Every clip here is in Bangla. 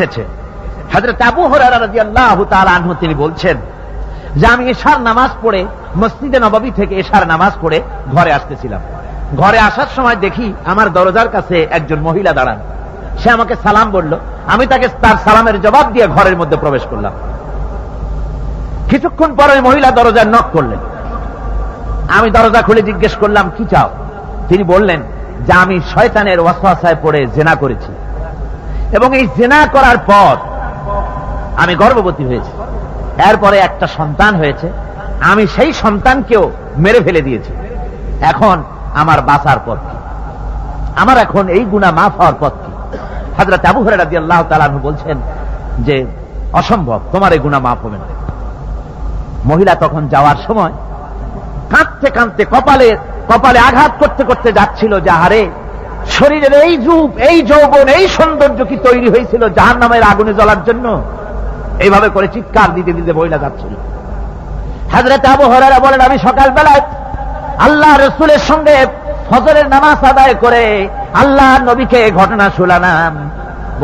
এসেছে। হাজরত আবু হরারা তিনি বলছেন, যে আমি এশার নামাজ পড়ে, মসজিদে নবাবী থেকে এশার নামাজ পড়ে ঘরে আসতেছিলাম। ঘরে আসার সময় দেখি আমার দরজার কাছে একজন মহিলা দাঁড়ান। সে আমাকে সালাম বলল, আমি তাকে তার সালামের জবাব দিয়ে ঘরের মধ্যে প্রবেশ করলাম। কিছুক্ষণ পরে মহিলা দরজার নক করলেন। আমি দরজা খুলে জিজ্ঞেস করলাম, কি চাও? তিনি বললেন, যে আমি শয়তানের ওয়াসওয়াসায় পড়ে জেনা করেছি। এবং এই জেনা করার পর আমি গর্ভবতী হয়েছি। এরপরে একটা সন্তান হয়েছে। আমি সেই সন্তানকেও মেরে ফেলে দিয়েছি। এখন আমার বাঁচার পথ কি? আমার এখন এই গুণা মাফ হওয়ার পথ কি? হাজরত আবু হরে রাজি আল্লাহ তালানু বলছেন যে, অসম্ভব, তোমার এই গুণা মাফ হবে না। মহিলা তখন যাওয়ার সময় কাঁদতে কাঁদতে কপালে কপালে আঘাত করতে করতে যাচ্ছিল যে হারে শরীরের এই রূপ এই যৌবন, এই সৌন্দর্য কি তৈরি হয়েছিল জাহান নামের আগুনে জ্বলার জন্য? এইভাবে করে চিৎকার দিতে দিতে মহিলা যাচ্ছিল। হাজরত আবু হরারা বলেন, আমি সকালবেলায় আল্লাহ রসুলের সঙ্গে ফজরের নামাজ আদায় করে আল্লাহ নবীকে ঘটনা শোনালাম।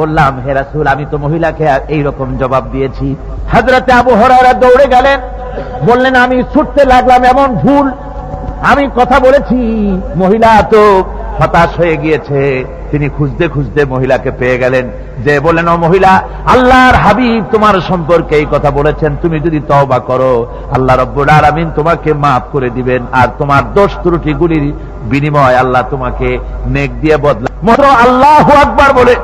বললাম, হে রাসূল, আমি তো মহিলাকে এই রকম জবাব দিয়েছি। হাজরতে আবু হরারা দৌড়ে গেলেন। বললেন, আমি ছুটতে লাগলাম, এমন ভুল। আমি কথা বলেছি, মহিলা তো হতাশ হয়ে গিয়েছে। তিনি খুঁজতে খুঁজতে মহিলাকে পেয়ে গেলেন। যে বললেন, ও মহিলা, আল্লাহর হাবিব তোমার সম্পর্কে এই কথা বলেছেন। তুমি যদি তওবা করো, আল্লাহ রব্বুল আলামিন তোমাকে মাফ করে দিবেন। আর তোমার দোষ ত্রুটিগুলির বিনিময় আল্লাহ তোমাকে নেক দিয়ে বদলা মাত্র আল্লাহ আকবার বলে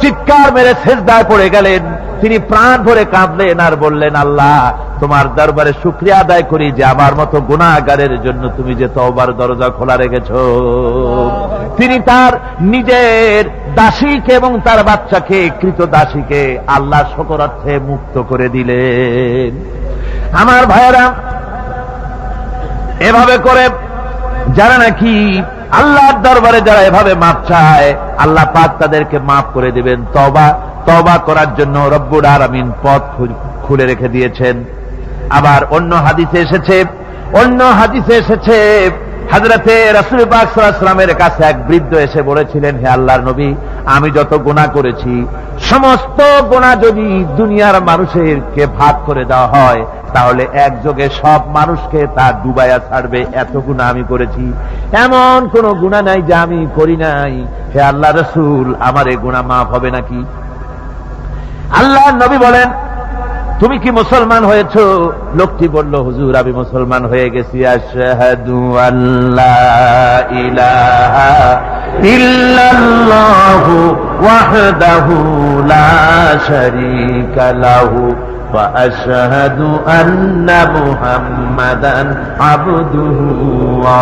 চিৎকার মেরে শেষদায় পড়ে গেলেন। তিনি প্রাণ ভরে কাঁদলেন আর বললেন, আল্লাহ, তোমার দরবারে শুক্রিয়া আদায় করি যে আমার মতো গুণাগারের জন্য তুমি যে তওবার দরজা খোলা রেখেছ। তিনি তার নিজের দাসীকে এবং তার বাচ্চাকে, কৃত দাসীকে আল্লাহ শকরার্থে মুক্ত করে দিলেন। আমার ভাইয়েরা, এভাবে করে যারা নাকি আল্লাহর দরবারে যারা এভাবে মাপ চায়, আল্লাহ পাক তাদেরকে মাফ করে দিবেন। তবা তবা করার জন্য রব্বুর আরামিন পথ খুলে রেখে দিয়েছেন। আবার অন্য হাদিসে এসেছে, অন্য হাদিসে এসেছে হাজরাতে রাসুল পাক সাল্লামের কাছে এক বৃদ্ধ এসে বলেছিলেন, হে আল্লাহর নবী, আমি যত গুণা করেছি, সমস্ত গুণা যদি দুনিয়ার মানুষেরকে ভাগ করে দেওয়া হয়, তাহলে একযোগে সব মানুষকে তা ডুবাইয়া ছাড়বে। এত গুণা আমি করেছি। এমন কোন গুণা নাই যে আমি করি নাই। হে আল্লাহ রসুল, আমার এই গুণা মাফ হবে নাকি? আল্লাহ নবী বলেন তুমি কি মুসলমান হয়েছ? লোকটি বলল, হুজুর, আমি মুসলমান হয়ে গেছি। আশহাদু আল্লাহ ইলাহা ইল্লাল্লাহু ওয়াহদাহু লা শারীকা লাহু ওয়া আশহাদু আন্না মুহাম্মাদান আবদুহু ওয়া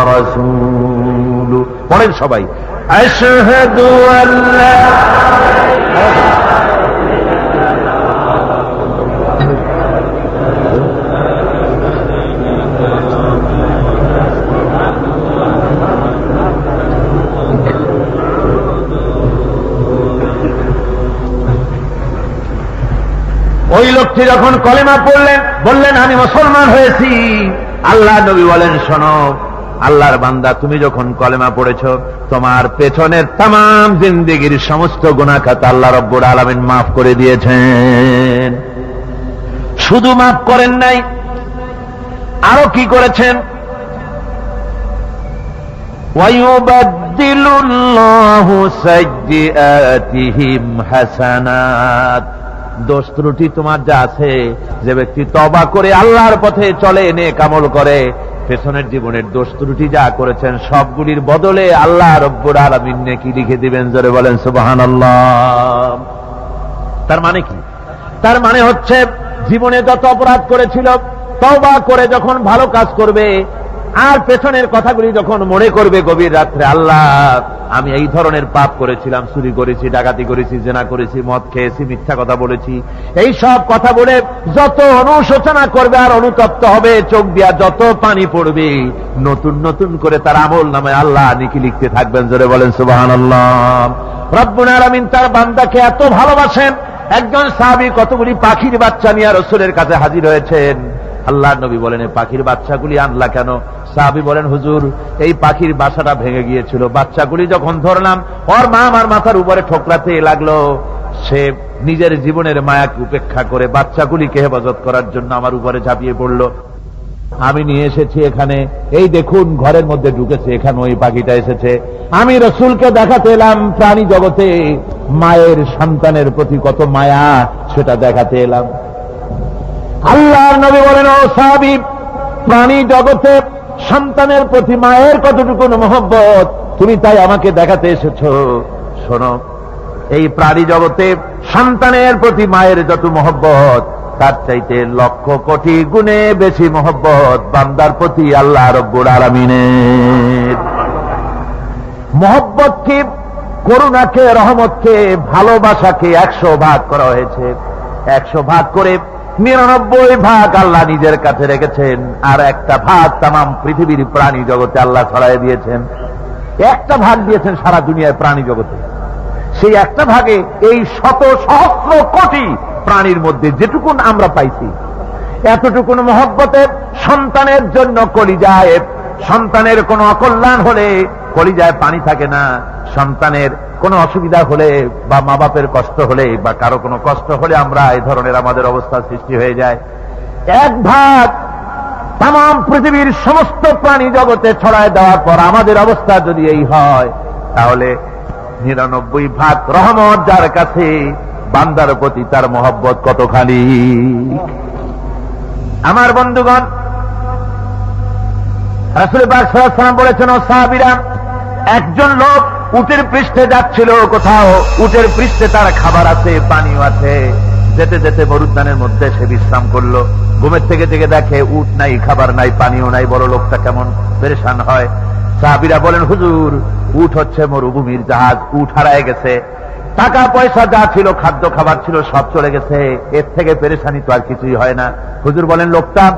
পড়েন সবাই। ওই লোকটি যখন কলেমা পড়লেন বললেন আমি মুসলমান হয়েছি আল্লাহ নবী বলেন শোনো আল্লাহর বান্দা তুমি যখন কলেমা পড়েছ তোমার পেছনের তাম জিন্দিগির সমস্ত গুণাখাত আল্লাহ রব্বুর আলমিন মাফ করে দিয়েছেন শুধু মাফ করেন নাই আরো কি করেছেন ويبدل الله سيئاتهم حسنات দোষ ত্রুটি তোমার যা আছে, যে ব্যক্তি তবা করে আল্লাহর পথে চলে নে কামল করে, পেছনের জীবনের দোষ ত্রুটি যা করেছেন, সবগুলির বদলে আল্লাহ রব্বুর আলমিন কি লিখে দিবেন, জোরে বলেন সুবাহান আল্লাহ তার মানে কি? তার মানে হচ্ছে, জীবনে যত অপরাধ করেছিল তবা করে যখন ভালো কাজ করবে আর পেছনের কথাগুলি যখন মনে করবে গভীর রাত্রে, আল্লাহ, আমি এই ধরনের পাপ করেছিলাম, চুরি করেছি, ডাকাতি করেছি, জেনা করেছি, মদ খেয়েছি, মিথ্যা কথা বলেছি, এই সব কথা বলে যত অনুশোচনা করবে আর অনুতপ্ত হবে, চোখ দিয়া যত পানি পড়বে, নতুন নতুন করে তার আমল নামে আল্লাহ নিকি লিখতে থাকবেন, জোরে বলেন সুবাহান আল্লাহ রব্বুল আলামিন তার বান্দাকে এত ভালোবাসেন, একজন সাহাবী কতগুলি পাখির বাচ্চা নিয়ে রসুলের কাছে হাজির হয়েছেন। আল্লাহ নবী বলেন এই পাখির বাচ্চাগুলি আনলা কেন? সাহাবি বলেন, হুজুর, এই পাখির বাসাটা ভেঙে গিয়েছিল। বাচ্চাগুলি যখন ধরলাম, ওর মা আমার মাথার উপরে ঠোকরাতে লাগল। সে নিজের জীবনের মায়াকে উপেক্ষা করে বাচ্চাগুলিকে হেফাজত করার জন্য আমার উপরে ঝাঁপিয়ে পড়ল। আমি নিয়ে এসেছি এখানে। এই দেখুন, ঘরের মধ্যে ঢুকেছে এখানে ওই পাখিটা এসেছে। আমি রসুলকে দেখাতে এলাম, প্রাণী জগতে মায়ের সন্তানের প্রতি কত মায়া, সেটা দেখাতে এলাম। আল্লাহর নবী বলেন, ও সাহাবি, প্রাণী জগতে সন্তানের প্রতি মায়ের কতটুকু মহব্বত, তুমি তাই আমাকে দেখাতে এসেছ। শোনো, এই প্রাণী জগতে সন্তানের প্রতি মায়ের যত মহব্বত, তার চাইতে লক্ষ কোটি গুণে বেশি মহব্বত বান্দার প্রতি আল্লাহ রব্বুর আলমিনের। মহব্বতকে করুণাকে, রহমতকে, ভালোবাসাকে একশো ভাগ করা হয়েছে। একশো ভাগ করে নিরানব্বই ভাগ আল্লাহ নিজের কাছে রেখেছেন, আর একটা ভাগ তামাম পৃথিবীর প্রাণী জগতে আল্লাহ ছড়াই দিয়েছেন। একটা ভাগ দিয়েছেন সারা দুনিয়ায় প্রাণী জগতে। সেই একটা ভাগে এই শত সহস্র কোটি প্রাণীর মধ্যে যেটুকুন আমরা পাইছি, এতটুকুন মহব্বতের সন্তানের জন্য কলিজায়, সন্তানের কোনো অকল্যাণ হলে কলিজায় পানি থাকে না, সন্তানের কোনো অসুবিধা হলে বা মা বাপের কষ্ট হলে বা কারও কোনো কষ্ট হলে আমরা এই ধরনের আমাদের অবস্থা সৃষ্টি হয়ে যায়। এক ভাগ তাম পৃথিবীর সমস্ত প্রাণী জগতে ছড়ায় দেওয়ার পর আমাদের অবস্থা যদি এই হয়, তাহলে নিরানব্বই ভাগ রহমত যার কাছে বান্দার প্রতি তার মহব্বত কতখানি? আমার বন্ধুগণ রাসুল সালাম বলেছেন, ও সাহাবিরা, একজন লোক উটের পৃষ্ঠে যাচ্ছিল কোথাও। উটের পৃষ্ঠে তার খাবার আছে, পানিও আছে। যেতে যেতে মরুদ্যানের মধ্যে সে বিশ্রাম করল। ঘুমের থেকে থেকে দেখে উট নাই, খাবার নাই, পানিও নাই, বড় লোকটা কেমন পেরেশান হয়। সাহাবিরা বলেন, হুজুর, উট হচ্ছে মরুভূমির জাহাজ উঠ হারায় গেছে। টাকা, পয়সা যা ছিল, খাদ্য, খাবার ছিল, সব চলে গেছে। এর থেকে পেরেশানি তো আর কিছুই হয় না। হুজুর বলেন, লোকটা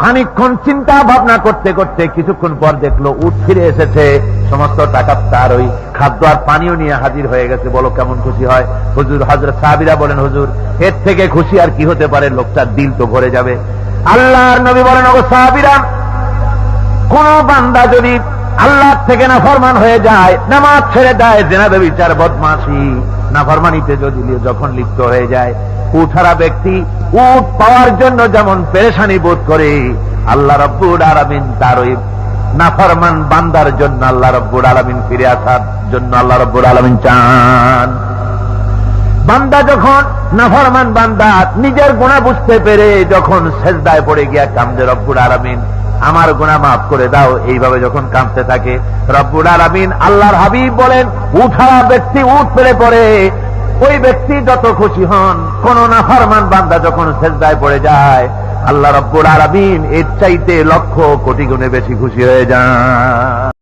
খানিক্ষণ চিন্তা ভাবনা করতে করতে কিছুক্ষণ পর দেখল উঠ ফিরে এসেছে। সমস্ত টাকা তার ওই খাদ্য আর পানিও নিয়ে হাজির হয়ে গেছে। বলো কেমন খুশি হয়? হুজুর হজরত সাহাবিরা বলেন, হুজুর, এর থেকে খুশি আর কি হতে পারে? লোকটার দিল তো ভরে যাবে। আল্লাহর নবী বলেন, ওগো সাহাবিরা, কোন বান্দা যদি আল্লাহ থেকে না ফরমান হয়ে যায়, নামাজ ছেড়ে দেয় জেনাবে বিচার বদমাসি না ফরমানিতে যদি যখন লিপ্ত হয়ে যায় উঠারা ব্যক্তি উঠ পাওয়ার জন্য যেমন পেরেশানি বোধ করে, আল্লাহ রব্বুর আরামিন তার ওই নাফরমান বান্দার জন্য আল্লাহ রব্বুর আলমিন ফিরে আসার জন্য আল্লাহ রব্বুর আলমিন চান। বান্দা যখন নাফরমান বান্দা নিজের গুণা বুঝতে পেরে যখন সেজদায় পড়ে গিয়া কামদে রব্বুর আলমিন, আমার গুণা মাফ করে দাও। এইভাবে যখন কাঁদতে থাকে, রব্বুল আলমিন আল্লাহর হাবিব বলেন উঠা ব্যক্তি উঠ পেরে পড়ে ওই ব্যক্তি যত খুশি হন, কোন না ফরমান বান্দা যখন সেজদায় পড়ে যায়, আল্লাহ রব্বুর আরবিন এর চাইতে লক্ষ কোটি গুণে বেশি খুশি হয়ে যান।